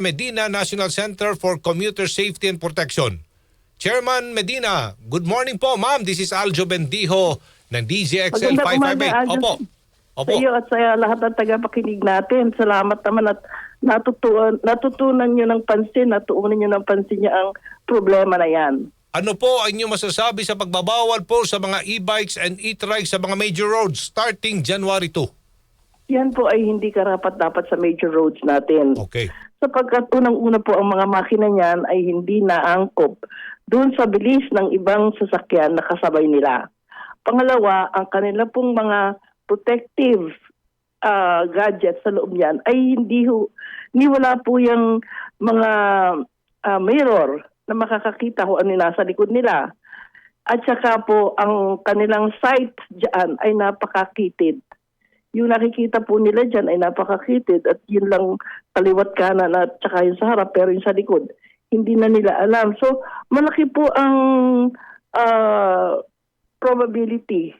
Medina National Center for Commuter Safety and Protection. Chairman Medina, good morning po ma'am. This is Aljo Bendijo ng DZXL Magandang umaga, 558. Aljo. Opo. Opo. Sa iyo at sa lahat ng tagapakinig natin. Salamat naman at natutuan, natutunan nyo ng pansin, natuunan nyo ng pansin niya ang problema na yan. Ano po ang inyong masasabi sa pagbabawal po sa mga e-bikes and e-trikes sa mga major roads starting January 2? Yan po ay hindi karapat dapat sa major roads natin. Okay. Sapagkat unang-una po ang mga makina niyan ay hindi naangkop doon sa bilis ng ibang sasakyan na kasabay nila. Pangalawa, ang kanila pong mga protective ah, gadgets sa loob niyan ay hindi ho, ni wala po yung mga ah, mirror na makakakita kung ano nasa likod nila. At saka po, ang kanilang sight diyan ay napakakitid yung nakikita po nila dyan ay napakakitid at yun lang kaliwat kanan at saka yung sa harap pero yung sa likod hindi na nila alam. So malaki po ang ah, probability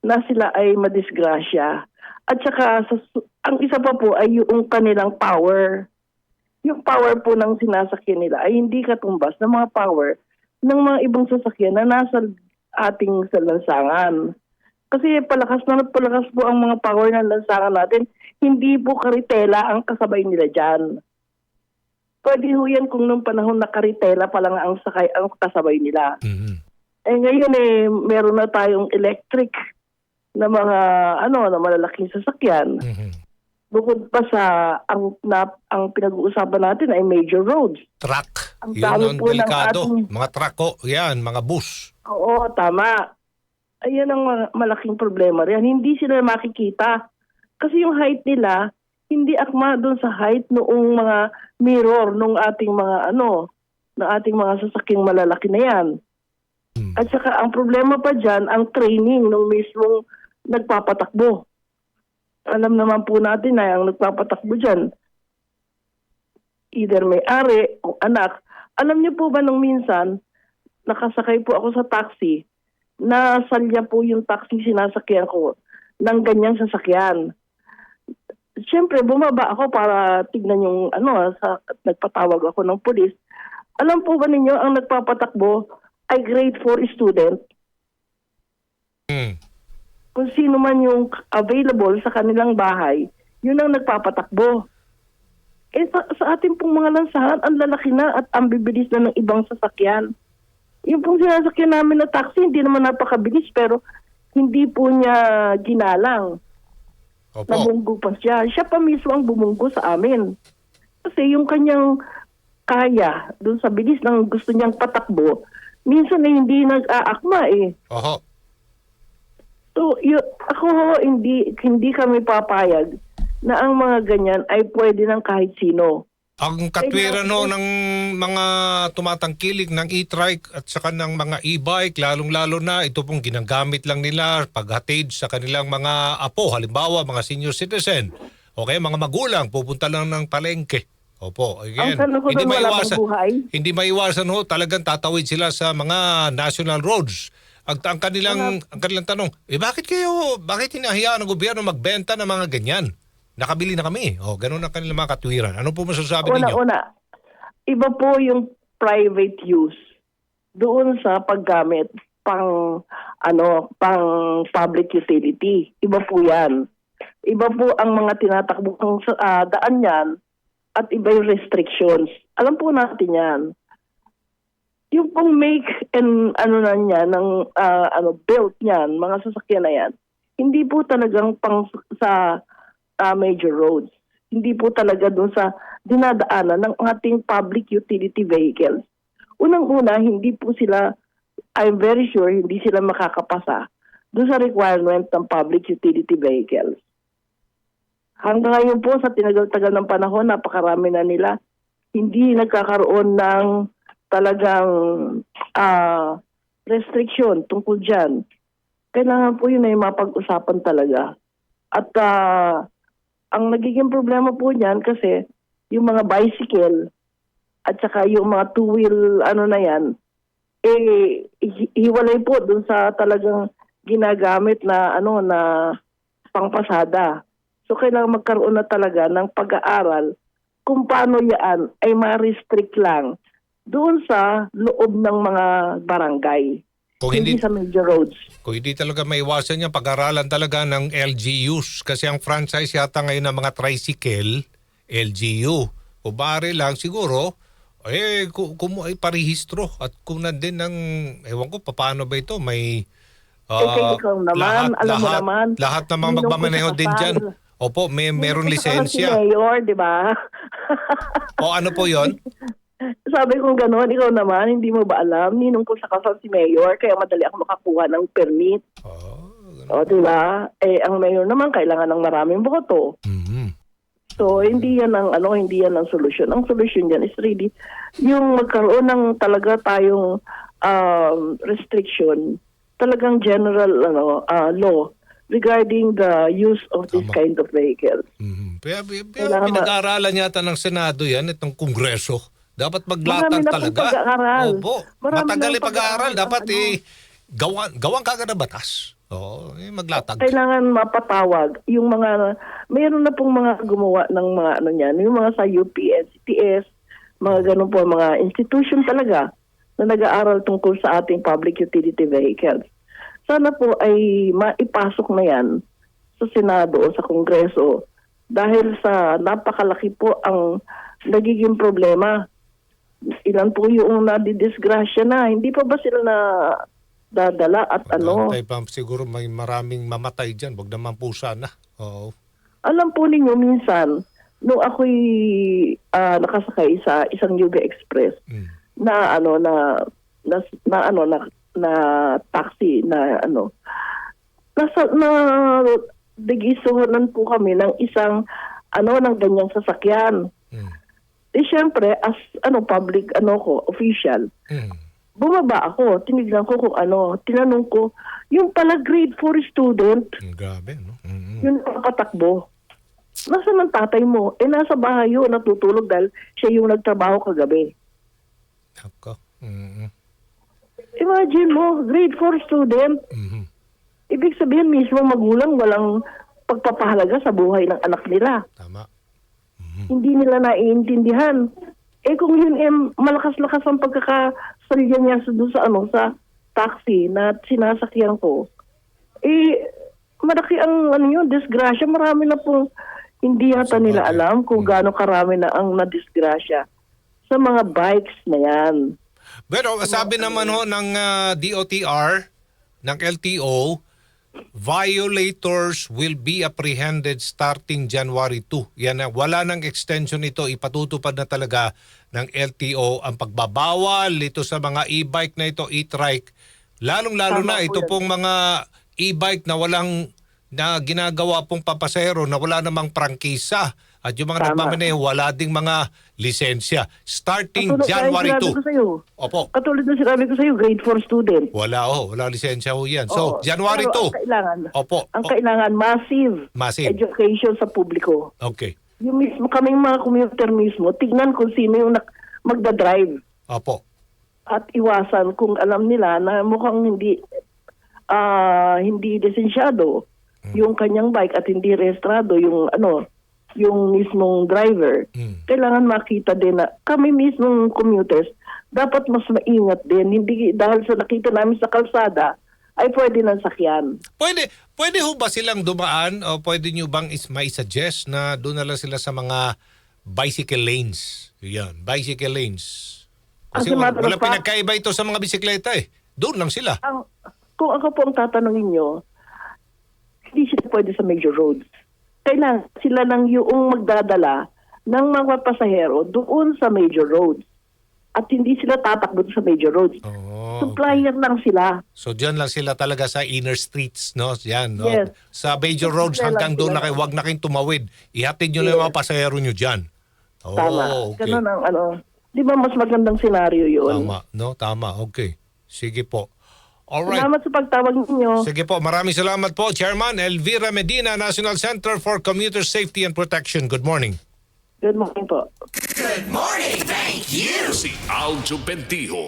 na sila ay madisgrasya. At saka sa, ang isa pa po ay yung kanilang power. Yung power po ng sinasakyan nila ay hindi katumbas ng mga power ng mga ibang sasakyan na nasa ating sa lansangan. Kasi palakas na palakas po ang mga power ng lansangan natin. Hindi po karitela ang kasabay nila dyan. Pwede ho yan kung nung panahon na karitela pa lang ang sakay ang kasabay nila. Mhm. Eh ngayon eh, meron na tayong electric na mga ano na malalaking sasakyan. Mhm. Bukod pa sa ang na, ang pinag-uusapan natin ay major roads. Truck. Ang Yun ang delikado. ating- Mga truck ko. Yan, mga bus. Oo, tama. Ayan ang ma- malaking problema riyan. Hindi sila makikita. Kasi yung height nila, hindi akma doon sa height noong mga mirror nung ating mga ano, ng ating mga sasakyang malalaki na yan. Hmm. At saka ang problema pa dyan, ang training ng mismong nagpapatakbo. Alam naman po natin na ang nagpapatakbo dyan, either may-ari o anak. Alam niyo po ba nung minsan, nakasakay po ako sa taxi, nasalya po yung taxi sinasakyan ko ng ganyang sasakyan. Siyempre, bumaba ako para tignan yung ano, sa, nagpatawag ako ng pulis. Alam po ba ninyo, ang nagpapatakbo ay grade 4 student. Hmm. Kung sino man yung available sa kanilang bahay, yun ang nagpapatakbo. Eh, sa, sa ating pong mga lansahan, ang lalaki na at ang bibilis na ng ibang sasakyan. Yung pong sinasakyan namin na taxi, hindi naman napakabilis, pero hindi po niya ginalang. Opo. Nabunggo pa siya. Siya pa mismo ang bumunggo sa amin. Kasi yung kanyang kaya, dun sa bilis ng gusto niyang patakbo, minsan ay hindi nag-aakma eh. Oho. So, yun, ako hindi, hindi kami papayag na ang mga ganyan ay pwede ng kahit sino. Ang katwiran no ng mga tumatangkilik ng e-trike at saka ng mga e-bike, lalong-lalo na ito pong ginagamit lang nila paghatid sa kanilang mga apo, halimbawa mga senior citizen o kaya mga magulang, pupunta lang ng palengke. Opo, again, hindi maiwasan, hindi maiwasan ho, talagang tatawid sila sa mga national roads. Ang, ang kanilang ang kanilang tanong, eh bakit kayo, bakit hinahayaan ng gobyerno magbenta ng mga ganyan? Nakabili na kami. O, ganun ang kanilang mga katwiran. Ano po masasabi ninyo? Una-una, iba po yung private use doon sa paggamit pang ano pang public utility. Iba po 'yan. Iba po ang mga tinatakbong uh, daan niyan at iba yung restrictions. Alam po natin 'yan. Yung pong make and ano na niya ng ah, ano built niyan, mga sasakyan na 'yan. Hindi po talagang pang sa ah, major roads. Hindi po talaga doon sa dinadaanan ng ating public utility vehicles. Unang-una, hindi po sila, I'm very sure, hindi sila makakapasa doon sa requirement ng public utility vehicles. Hanggang ngayon po, sa tinagal-tagal ng panahon, napakarami na nila, hindi nagkakaroon ng talagang ah, restriction tungkol dyan. Kailangan po yun ay mapag-usapan talaga. At ah, ang nagiging problema po niyan kasi yung mga bicycle at saka yung mga two-wheel ano na yan, eh hi- hiwalay po dun sa talagang ginagamit na ano na pangpasada. So kailangan magkaroon na talaga ng pag-aaral kung paano yan ay ma-restrict lang doon sa loob ng mga barangay. Kung Hindi hindi, sa major roads. kung hindi talaga maiwasan yan, pag-aralan talaga ng LGUs. Kasi ang franchise yata ngayon ng mga tricycle, LGU. O bari lang siguro, eh, kung, kung ay parehistro at kung nandin ng, ewan ko, paano ba ito, may... ah, Eh, naman, alam mo naman, lahat ng mga magmamaneho din dyan. Opo, may meron lisensya. Si Mayor, di ba? O ano po yon? Sabi ko gano'n, ikaw naman, hindi mo ba alam? Ninong ko sa kasal si Mayor, kaya madali ako makakuha ng permit. Oh, O, di ba? Eh, ang Mayor naman, kailangan ng maraming boto. mhm. So, hindi yan ang, ano, hindi yan ang solusyon. Ang solusyon dyan is really yung magkaroon ng talaga tayong um, restriction, talagang general ano ah, law regarding the use of this Tama. kind of vehicles. Mhm. Kaya, kaya ma- pinag-aaralan yata ng Senado yan, itong Kongreso. Dapat maglatag Marami talaga. pag-aaral. Opo. Marami Matagal na yung pag-aaral. Dapat Ano? eh, gawan, gawan kagad na batas. Oo, eh, maglatag. Kailangan mapatawag yung mga, mayroon na pong mga gumawa ng mga ano niyan, yung mga sa UP, NCTS, mga ganun po, mga institution talaga na nag-aaral tungkol sa ating public utility vehicles. Sana po ay maipasok na yan sa Senado o sa Kongreso dahil sa napakalaki po ang nagiging problema. Ilan po yung nadidisgrasya na. Hindi pa ba sila na dadala at ano? Antay pa siguro may maraming mamatay dyan. Wag naman po sana. Oo. Alam po ninyo minsan, nung ako'y ah, nakasakay sa isang Yuga Express Mm. na ano na na, na ano na, na taxi na ano nasa na digisuhanan po kami ng isang ano ng ganyang sasakyan. Mm. Eh syempre as ano public ano ko official Mm. bumaba ako tinignan ko kung ano tinanong ko yung pala grade 4 student Mm, Grabe, no? Mm. yung papatakbo. Nasaan ang tatay mo? Eh, nasa bahay yun, natutulog dahil siya yung nagtrabaho kagabi. Ako. Mm. Imagine mo, grade 4 student, Mhm. ibig sabihin mismo magulang walang pagpapahalaga sa buhay ng anak nila. Tama. Hindi nila naiintindihan. Eh kung yun eh, malakas-lakas ang pagkakasalya niya sa, sa, ano, sa taxi na sinasakyan ko, eh, malaki ang ano yun, disgrasya. Marami na pong hindi yata nila alam kung gaano karami na ang nadisgrasya sa mga bikes na yan. Pero sabi naman ho ng ah, DOTR, ng LTO, violators will be apprehended starting January 2. Yan na, wala nang extension ito, ipatutupad na talaga ng LTO ang pagbabawal ito sa mga e-bike na ito, e-trike. Lalong-lalo na ito pong mga e-bike na walang na ginagawa pong papasero na wala namang prangkisa. At yung mga nagmamaneho, wala ding mga lisensya. Starting Katulad January sinabi 2. ko sa'yo. Opo. Katulad na sinabi ko sa'yo, grade 4 student. Wala ho, wala lisensya ho yan. Oo. So, January Pero 2. Ang kailangan, Opo. ang O- kailangan massive, Massive. education sa publiko. Okay. Yung mismo, kaming mga commuter mismo, tignan kung sino yung nak- magdadrive Opo. at iwasan kung alam nila na mukhang hindi ah hindi lisensyado yung kanyang bike at hindi rehistrado yung ano yung mismong driver. Mm. Kailangan makita din na kami mismong commuters dapat mas maingat din hindi dahil sa nakita namin sa kalsada ay pwede nang sakyan. Pwede, pwede ho ba silang dumaan o pwede nyo bang is, may suggest na doon na lang sila sa mga bicycle lanes? Yan, bicycle lanes. Kasi As wala, fact- pinagkaiba ito sa mga bisikleta eh. Doon lang sila. ang kung ako po ang tatanungin nyo, hindi sila pwede sa major roads. Kailangan sila lang yung magdadala ng mga pasahero doon sa major roads. At hindi sila tatakbo sa major roads. Oh, Supplier lang sila. So diyan lang sila talaga sa inner streets, no? Yan, no? Yes. Sa major roads sila hanggang lang doon na kayo, wag na kayong tumawid. Ihatid nyo lang Yes. yung mga pasahero nyo diyan. Oh, Tama. okay. Ganun ang ano. Di ba mas magandang senaryo yun? Tama, no? Tama, okay. Sige po. Alright. Salamat sa pagtawag ninyo. Sige po, maraming salamat po, Chairman Elvira Medina, National Center for Commuter Safety and Protection. Good morning. Good morning po. Si Aljo Bendijo